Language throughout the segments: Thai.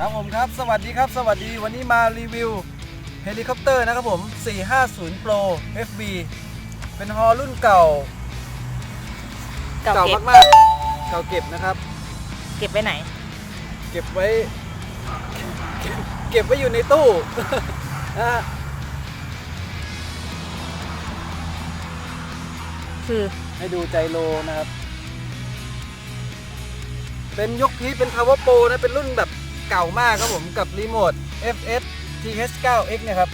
ครับผมครับ สวัสดีครับ สวัสดีวันนี้มารีวิวเฮลิคอปเตอร์นะครับผม 450 Pro FB เป็นฮอรุ่นเก่า เก่าเก็บมากๆเก่าเก็บนะครับ เก็บไว้ไหน เก็บไว้ เก็บเก็บไว้อยู่ในตู้นะฮะคือให้ดูใจโลนะครับ เป็นยกพีชเป็น Power Pro นะ เป็นรุ่นแบบ เก่ามากครับผมกับรีโมท FS TH9X เนี่ยครับ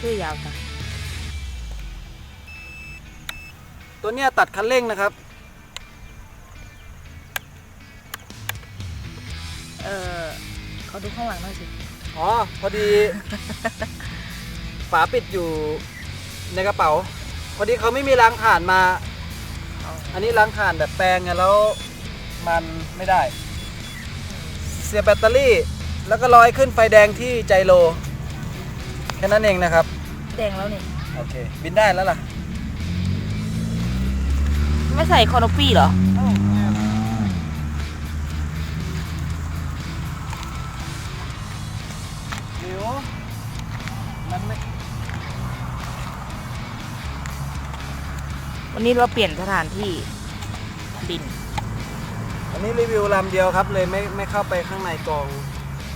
ชื่อยาวจังตัวเนี้ยตัดคันเร่งนะครับ เออเขาดูข้างหลังหน่อยสิ อ๋อ พอดี ฝาปิดอยู่ในกระเป๋า พอดีเขาไม่มีล้างถ่านมาเอาอันนี้ล้างถ่านแบบแปลงไงแล้วมันไม่ได้ เสียบแบตเตอรี่ แล้วก็ลอยขึ้นไฟแดงที่ใจโลแค่นั้นเองนะครับ แดงแล้วนี่ โอเค บินได้แล้วล่ะ ไม่ใส่คอนอปี้เหรอเดี๋ยวมันไม่วันนี้เราเปลี่ยนสถานที่บินอั นี้รีวิวลำเดียวครับ เลยไม่ไม่เข้าไปข้างในกอง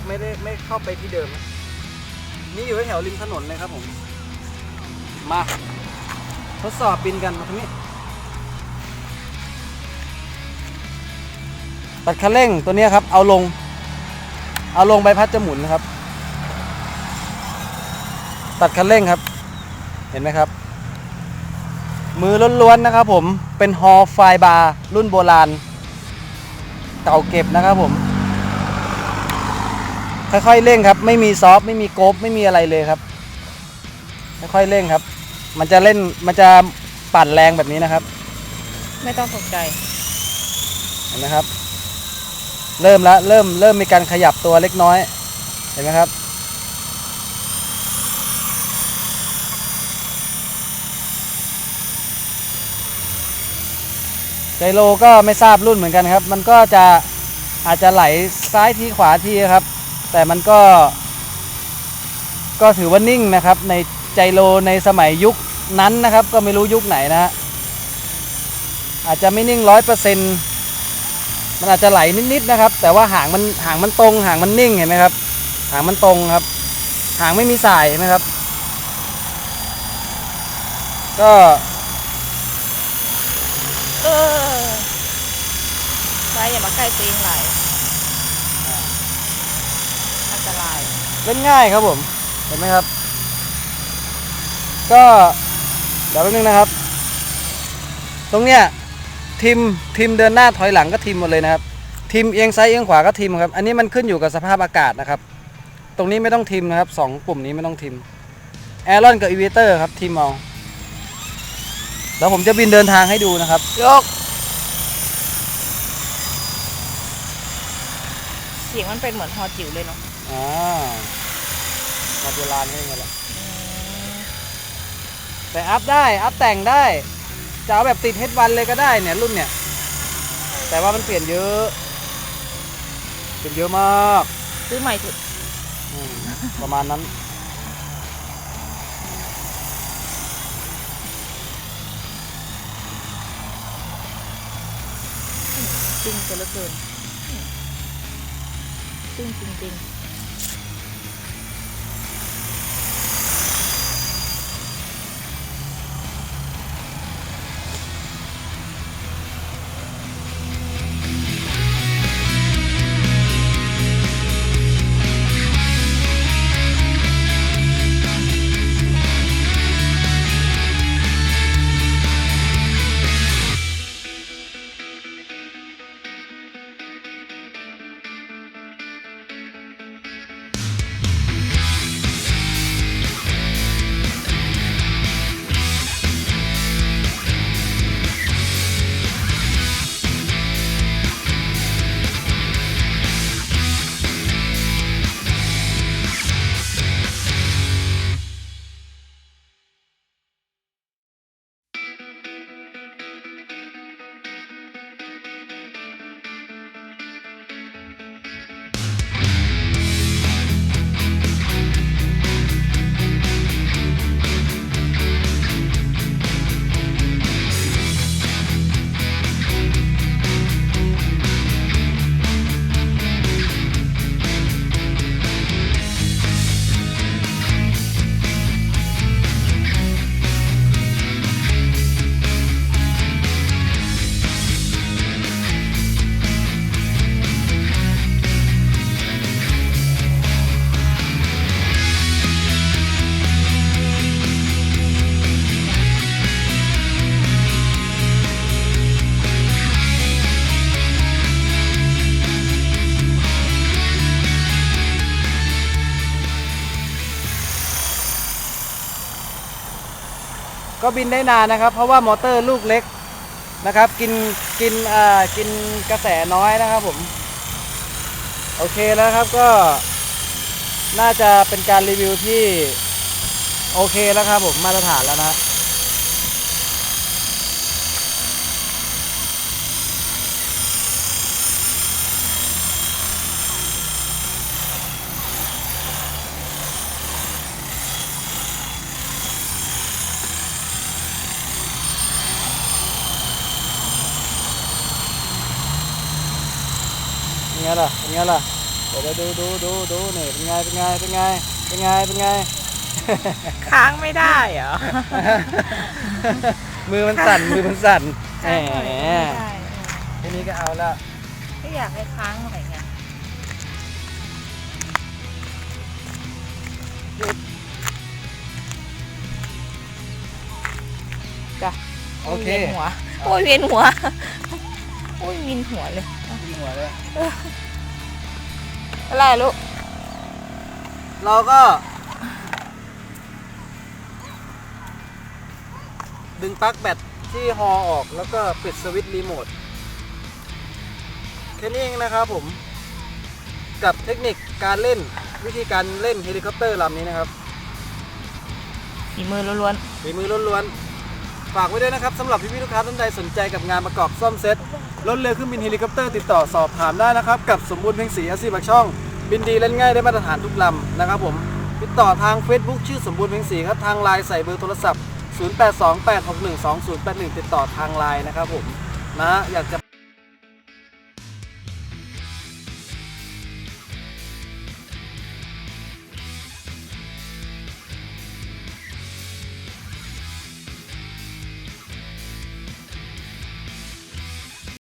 ไม่ได้ไม่เข้าไปที่เดิม นี่อยู่แถวริมถนนเลยครับผม มาทดสอบบินกันมาตรงนี้ตัดคันเร่งตัวนี้ครับ เอาลง เอาลงใบพัดจะหมุนนะครับ ตัดคันเร่งครับ เห็นไหมครับ มือล้วนๆนะครับผมเป็นฮอไฟบาร์รุ่นโบราณ เก่าเก็บนะครับผม ค่อยๆเร่งครับ ไม่มีซอฟต์ไม่มีโกบไม่มีอะไรเลยครับค่อยๆเร่งครับ มันจะเล่นมันจะปั่นแรงแบบนี้นะครับ ไม่ต้องตกใจเห็นไหมครับ เริ่มแล้วเริ่มเริ่มมีการขยับตัวเล็กน้อย เห็นไหมครับ ไจโลก็ไม่ทราบรุ่นเหมือนกันครับ มันก็จะอาจจะไหลซ้ายทีขวาทีครับ แต่มันก็ ก็ถือว่านิ่งนะครับ ในไจโลในสมัยยุคนั้นนะครับ ก็ไม่รู้ยุคไหนนะฮะอาจจะไม่นิ่งร้อยเปอร์เซ็นต์มันอาจจะไหลนิดๆนะครับ แต่ว่าหางมันหางมันตรง หางมันนิ่งเห็นไหมครับ หางมันตรงครับ หางไม่มีสายเห็นไหมครับ ก็ เออซ้ายอย่ามาใกล้ตัวเองไหลายอันตราย เล่นง่ายครับผม เห็นไหมครับ ก็เดี๋ยวแป๊บนึงนะครับ ตรงเนี้ยทิมทิมเดินหน้าถอยหลังก็ทิมหมดเลยนะครับทิมเอียงซ้ายเอียงขวาก็ทิมครับ อันนี้มันขึ้นอยู่กับสภาพอากาศนะครับ ตรงนี้ไม่ต้องทิมนะครับสองปุ่มนี้ไม่ต้องทิมแอรอนกับอีเวเตอร์ครับทิมเอา แล้วผมจะบินเดินทางให้ดูนะครับ ยก เสียงมันเป็นเหมือนฮอจิ๋วเลยเนาะอ่ามาโบราณให้ไงล่ะอืมแต่อัพได้ อัพแต่งได้ จะเอาแบบติดเฮดวันเลยก็ได้เนี่ยรุ่นเนี่ย แต่ว่ามันเปลี่ยนเยอะเปลี่ยนเยอะมาก ซื้อใหม่เถอะอืมประมาณนั้น ตึงจะเหลือเกินตึ้งจริงๆ ก็บินได้นานนะครับ เพราะว่ามอเตอร์ลูกเล็กนะครับ กินกินอ่ากินกระแสน้อยนะครับผม โอเคแล้วครับก็น่าจะเป็นการรีวิวที่ โอเคแล้วครับผมมาตรฐานแล้วนะ เป็นไงล่ะ เป็นไงล่ะเดี๋ยวดูดูดูดูนี่เป็นไง เป็นไง เป็นไง เป็นไง เป็นไง ค้างไม่ได้เหรอมือมันสั่น มือมันสั่นแหค้างหน่อยมไม่ได้เออทีนี้ก็เอาละไม่อยากให้ค้างหน่อยไงจ้ะโอเควียนหัวโอ้ยเวียนหัวโอ้ยวินหัวเลยยิงหัวเลย อะไรลูกเราก็ ดึงปลั๊กแบตที่ฮอออกแล้วก็ปิดสวิตช์รีโมทแค่นี้เองนะครับผม กับเทคนิคการเล่นวิธีการเล่นเฮลิคอปเตอร์ลำนี้นะครับ ฝีมือล้วนฝีมือล้วนๆ ฝากไว้ด้วยนะครับสำหรับพี่ๆลูกค้าท่านใดสนใจกับงานประกอบซ่อมเซ็ตรถเรือเครื่องบินเฮลิคอปเตอร์ติดต่อสอบถามได้นะครับ กับสมบูรณ์เพ็งศรีอาซีบักช่อง บินดีเล่นง่ายได้มาตรฐานทุกลำนะครับผมติดต่อทาง Facebook ชื่อสมบูรณ์เพ็งศรีครับทางไลน์ใส่เบอร์โทรศัพท์ 0828612081 ติดต่อทางไลน์นะครับผมนะอยากจะ